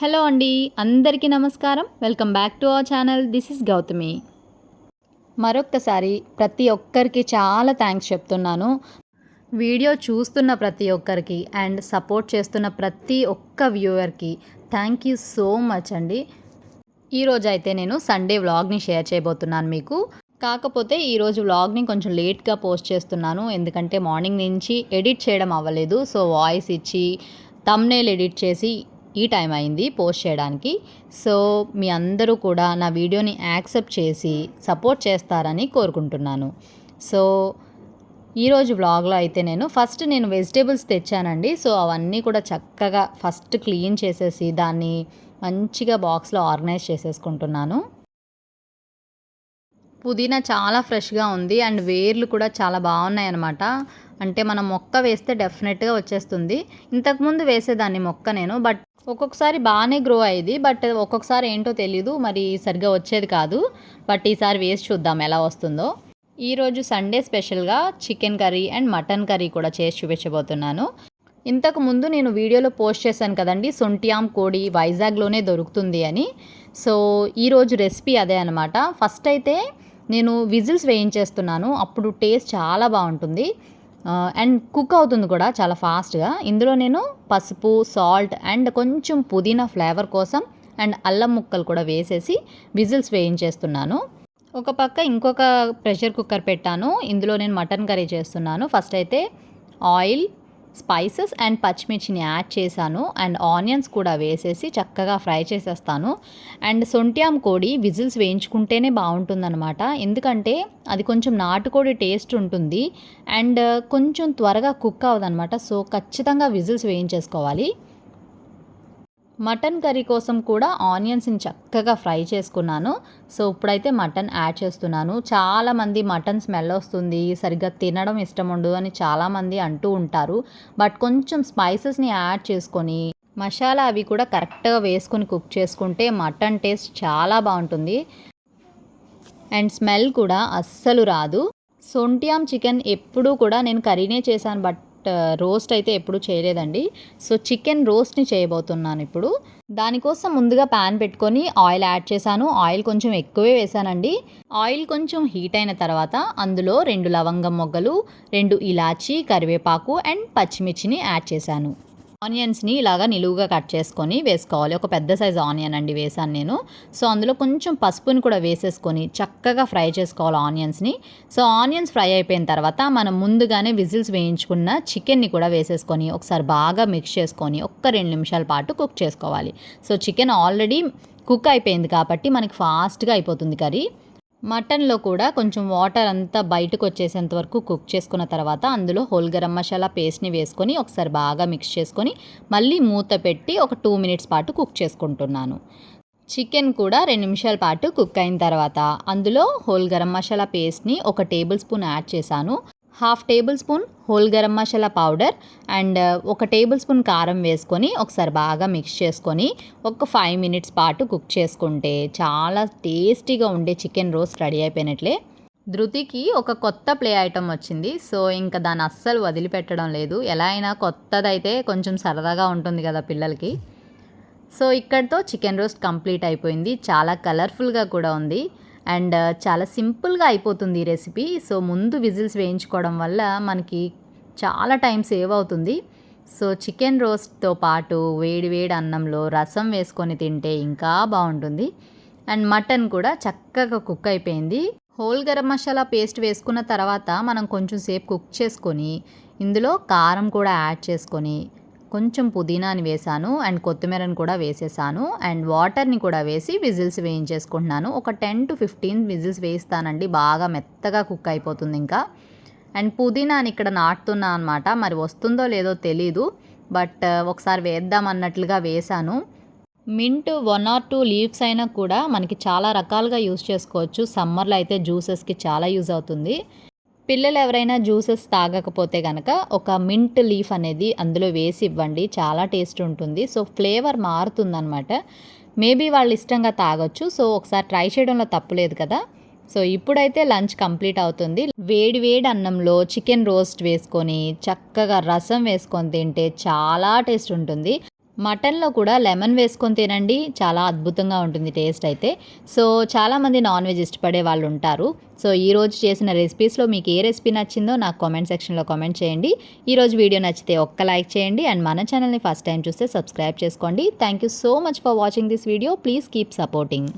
Hello అండి అందరికీ నమస్కారం. Welcome back to our channel. This is Gautami. మరొక్కసారి ప్రతి ఒక్కరికి చాలా థ్యాంక్స్ చెప్తున్నాను. వీడియో చూస్తున్న ప్రతి ఒక్కరికి అండ్ సపోర్ట్ చేస్తున్న ప్రతి ఒక్క వ్యూవర్కి థ్యాంక్ యూ సో మచ్ అండి. ఈరోజు అయితే నేను సండే వ్లాగ్ని షేర్ చేయబోతున్నాను మీకు. కాకపోతే ఈరోజు వ్లాగ్ని కొంచెం లేట్గా పోస్ట్ చేస్తున్నాను. ఎందుకంటే మార్నింగ్ నుంచి ఎడిట్ చేయడం అవ్వలేదు. సో వాయిస్ ఇచ్చి తమ్నేల్ ఎడిట్ చేసి ఈ టైం అయింది పోస్ట్ చేయడానికి. సో మీ అందరూ కూడా నా వీడియోని యాక్సెప్ట్ చేసి సపోర్ట్ చేస్తారని కోరుకుంటున్నాను. సో ఈరోజు వ్లాగ్లో అయితే నేను ఫస్ట్ నేను వెజిటేబుల్స్ తెచ్చానండి. సో అవన్నీ కూడా చక్కగా ఫస్ట్ క్లీన్ చేసేసి దాన్ని మంచిగా బాక్స్లో ఆర్గనైజ్ చేసేసుకుంటున్నాను. పుదీనా చాలా ఫ్రెష్గా ఉంది అండ్ వేర్లు కూడా చాలా బాగున్నాయి అనమాట అంటే మనం మొక్క వేస్తే డెఫినెట్గా వచ్చేస్తుంది. ఇంతకుముందు వేసేదాన్ని మొక్క నేను బట్ ఒక్కొక్కసారి బాగానే గ్రో అయ్యేది బట్ ఒక్కొక్కసారి ఏంటో తెలీదు మరి సరిగ్గా వచ్చేది కాదు. బట్ ఈసారి వేసి చూద్దాం ఎలా వస్తుందో. ఈరోజు సండే స్పెషల్గా chicken curry and mutton curry కూడా చేసి చూపించబోతున్నాను. ఇంతకు ముందు నేను వీడియోలో పోస్ట్ చేశాను కదండి సొంటియాం కోడి వైజాగ్లోనే దొరుకుతుంది అని. సో ఈరోజు రెసిపీ అదే అనమాట ఫస్ట్ అయితే నేను విజిల్స్ వేయించేస్తున్నాను అప్పుడు టేస్ట్ చాలా బాగుంటుంది. అండ్ కుక్ అవుతుంది కూడా చాలా ఫాస్ట్గా ఇందులో నేను పసుపు సాల్ట్ అండ్ కొంచెం పుదీనా ఫ్లేవర్ కోసం అండ్ అల్లం ముక్కలు కూడా వేసేసి విజిల్స్ వేయించేస్తున్నాను. ఒక పక్క ఇంకొక ప్రెషర్ కుక్కర్ పెట్టాను. ఇందులో నేను మటన్ కర్రీ చేస్తున్నాను. ఫస్ట్ అయితే ఆయిల్ స్పైసెస్ అండ్ పచ్చిమిర్చిని యాడ్ చేశాను అండ్ ఆనియన్స్ కూడా వేసేసి చక్కగా ఫ్రై చేసేస్తాను. అండ్ సొంట్యాం కోడి విజిల్స్ వేయించుకుంటేనే బాగుంటుందన్నమాట. ఎందుకంటే అది కొంచెం నాటుకోడి టేస్ట్ ఉంటుంది. అండ్ కొంచెం త్వరగా కుక్ అవ్వదనమాట సో ఖచ్చితంగా విజిల్స్ వేయించేసుకోవాలి. మటన్ కర్రీ కోసం కూడా ఆనియన్స్ని చక్కగా ఫ్రై చేసుకున్నాను. సో ఇప్పుడైతే మటన్ యాడ్ చేస్తున్నాను. చాలామంది మటన్ స్మెల్ వస్తుంది సరిగ్గా తినడం ఇష్టం ఉండదు అని చాలామంది అంటూ ఉంటారు. బట్ కొంచెం స్పైసెస్ని యాడ్ చేసుకొని మసాలా అవి కూడా కరెక్ట్గా వేసుకొని కుక్ చేసుకుంటే మటన్ టేస్ట్ చాలా బాగుంటుంది. అండ్ స్మెల్ కూడా అస్సలు రాదు. సొంటియాం చికెన్ ఎప్పుడూ కూడా నేను కర్రీనే చేశాను బట్ రోస్ట్ అయితే ఎప్పుడు చేయలేదండి. సో చికెన్ రోస్ట్ని చేయబోతున్నాను ఇప్పుడు. దానికోసం ముందుగా ప్యాన్ పెట్టుకొని ఆయిల్ యాడ్ చేశాను. ఆయిల్ కొంచెం ఎక్కువే వేసానండి ఆయిల్ కొంచెం హీట్ అయిన తర్వాత అందులో రెండు లవంగం మొగ్గలు రెండు ఇలాచి కరివేపాకు అండ్ పచ్చిమిర్చిని యాడ్ చేశాను. ఆనియన్స్ని ఇలాగా నిలువుగా కట్ చేసుకొని వేసుకోవాలి. ఒక పెద్ద సైజ్ ఆనియన్ అండి వేసాను నేను. సో అందులో కొంచెం పసుపుని కూడా వేసేసుకొని చక్కగా ఫ్రై చేసుకోవాలి ఆనియన్స్ని. సో ఆనియన్స్ ఫ్రై అయిపోయిన తర్వాత మనం ముందుగానే విజిల్స్ వేయించుకున్న చికెన్ని కూడా వేసేసుకొని ఒకసారి బాగా మిక్స్ చేసుకొని ఒక్క రెండు నిమిషాల పాటు కుక్ చేసుకోవాలి. సో చికెన్ ఆల్రెడీ కుక్ అయిపోయింది కాబట్టి మనకి ఫాస్ట్గా అయిపోతుంది కర్రీ. మటన్లో కూడా కొంచెం వాటర్ అంతా బయటకు వచ్చేసేంత వరకు కుక్ చేసుకున్న తర్వాత అందులో హోల్ గరం మసాలా పేస్ట్ని వేసుకొని ఒకసారి బాగా మిక్స్ చేసుకొని మళ్ళీ మూత పెట్టి ఒక టూ మినిట్స్ పాటు కుక్ చేసుకుంటున్నాను. చికెన్ కూడా రెండు నిమిషాల పాటు కుక్ అయిన తర్వాత అందులో హోల్ గరం మసాలా పేస్ట్ని ఒక టేబుల్ స్పూన్ యాడ్ చేశాను. Half tablespoon whole garam masala powder and uh, ఒక టేబుల్ స్పూన్ కారం వేసుకొని ఒకసారి బాగా మిక్స్ చేసుకొని ఒక ఫైవ్ మినిట్స్ పాటు కుక్ చేసుకుంటే చాలా టేస్టీగా ఉండే చికెన్ రోస్ట్ రెడీ అయిపోయినట్లే. ధృతికి ఒక కొత్త ప్లే ఐటమ్ వచ్చింది. సో ఇంకా దాన్ని అస్సలు వదిలిపెట్టడం లేదు. ఎలా అయినా కొత్తదైతే కొంచెం సరదాగా ఉంటుంది కదా పిల్లలకి. సో ఇక్కడితో చికెన్ రోస్ట్ కంప్లీట్ అయిపోయింది. చాలా కలర్ఫుల్గా కూడా ఉంది. అండ్ uh, చాలా సింపుల్గా అయిపోతుంది ఈ రెసిపీ. సో ముందు విజిల్స్ వేయించుకోవడం వల్ల మనకి చాలా టైం సేవ్ అవుతుంది. సో చికెన్ రోస్ట్తో పాటు వేడి వేడి అన్నంలో రసం వేసుకొని తింటే ఇంకా బాగుంటుంది. అండ్ మటన్ కూడా చక్కగా కుక్ అయిపోయింది. హోల్ గరం మసాలా పేస్ట్ వేసుకున్న తర్వాత మనం కొంచెం సేపు కుక్ చేసుకొని ఇందులో కారం కూడా యాడ్ చేసుకొని కొంచెం పుదీనాని వేసాను అండ్ కొత్తిమీరని కూడా వేసేసాను అండ్ వాటర్ని కూడా వేసి విజిల్స్ వేయించేసుకుంటున్నాను. ఒక టెన్ టు ఫిఫ్టీన్ విజిల్స్ వేయిస్తానండి. బాగా మెత్తగా కుక్ అయిపోతుంది ఇంకా. అండ్ పుదీనాని ఇక్కడ నాటుతున్నా అనమాట మరి వస్తుందో లేదో తెలీదు. బట్ ఒకసారి వేద్దాం అన్నట్లుగా వేసాను. Mint one or two leaves అయినా కూడా మనకి చాలా రకాలుగా యూస్ చేసుకోవచ్చు. సమ్మర్లో అయితే జ్యూసెస్కి చాలా యూజ్ అవుతుంది. పిల్లలు ఎవరైనా జ్యూసెస్ తాగకపోతే కనుక ఒక మింట్ లీఫ్ అనేది అందులో వేసి ఇవ్వండి. చాలా టేస్ట్ ఉంటుంది. సో ఫ్లేవర్ మారుతుందనమాట మేబీ వాళ్ళు ఇష్టంగా తాగొచ్చు. సో ఒకసారి ట్రై చేయడంలో తప్పులేదు కదా. సో ఇప్పుడైతే లంచ్ కంప్లీట్ అవుతుంది. వేడి వేడి అన్నంలో చికెన్ రోస్ట్ వేసుకొని చక్కగా రసం వేసుకొని తింటే చాలా టేస్ట్ ఉంటుంది. మటన్లో కూడా లెమన్ వేసుకొని తినండి. చాలా అద్భుతంగా ఉంటుంది టేస్ట్ అయితే. సో చాలామంది నాన్ వెజ్ ఇష్టపడే వాళ్ళు ఉంటారు. సో ఈరోజు చేసిన రెసిపీస్లో మీకు ఏ రెసిపీ నచ్చిందో నాకు కామెంట్ సెక్షన్లో కామెంట్ చేయండి. ఈరోజు వీడియో నచ్చితే ఒక్క లైక్ చేయండి. అండ్ మన ఛానల్ని ఫస్ట్ టైం చూస్తే సబ్స్క్రైబ్ చేసుకోండి. Thank you so much for watching this video please keep supporting